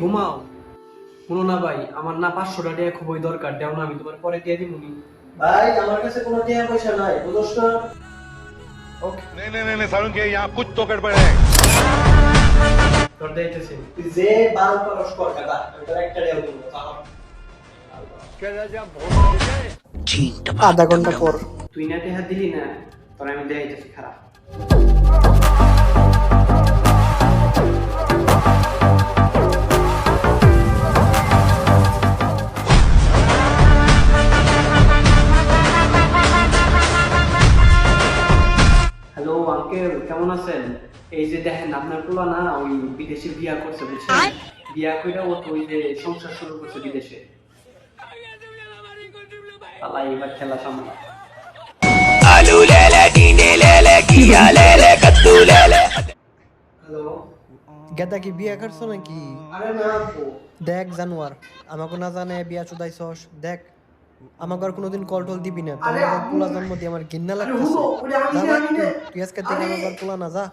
ঘুমাও? কোনো না ভাই আমার না পাঁচশো টাকা খুবই দরকার দেও না আমি তোমার পরে দিয়ে দিব ভাই আমার কাছে কোনো টাকা পয়সা নাই বুঝছ আধা ঘণ্টা পর। তুই না দিলি না তোর আমি দেয় খারাপ। আঙ্কেল কেমন আছেন? এই যে দেখেন আপনার পোলা না ওই বিদেশে বিয়া করছে বুঝছেন? বিয়া কইরা ও তো ওই যে সংসার শুরু করছে বিদেশে। আল্লাহ এবার খেলা সামলা। হ্যালো? গেদা কি বিয়া করছ নাকি? আরে না দেখ জানোয়ার আমাকে না জানে বিয়া চুদাইছস দেখ। আমাকে আর কোনোদিন কল টল দিবি না। তোর পোলা জন্ম দিয়ে আমার ঘিন্না লাগতেছে। তুই আজকে থেকে আমার পোলা না যা।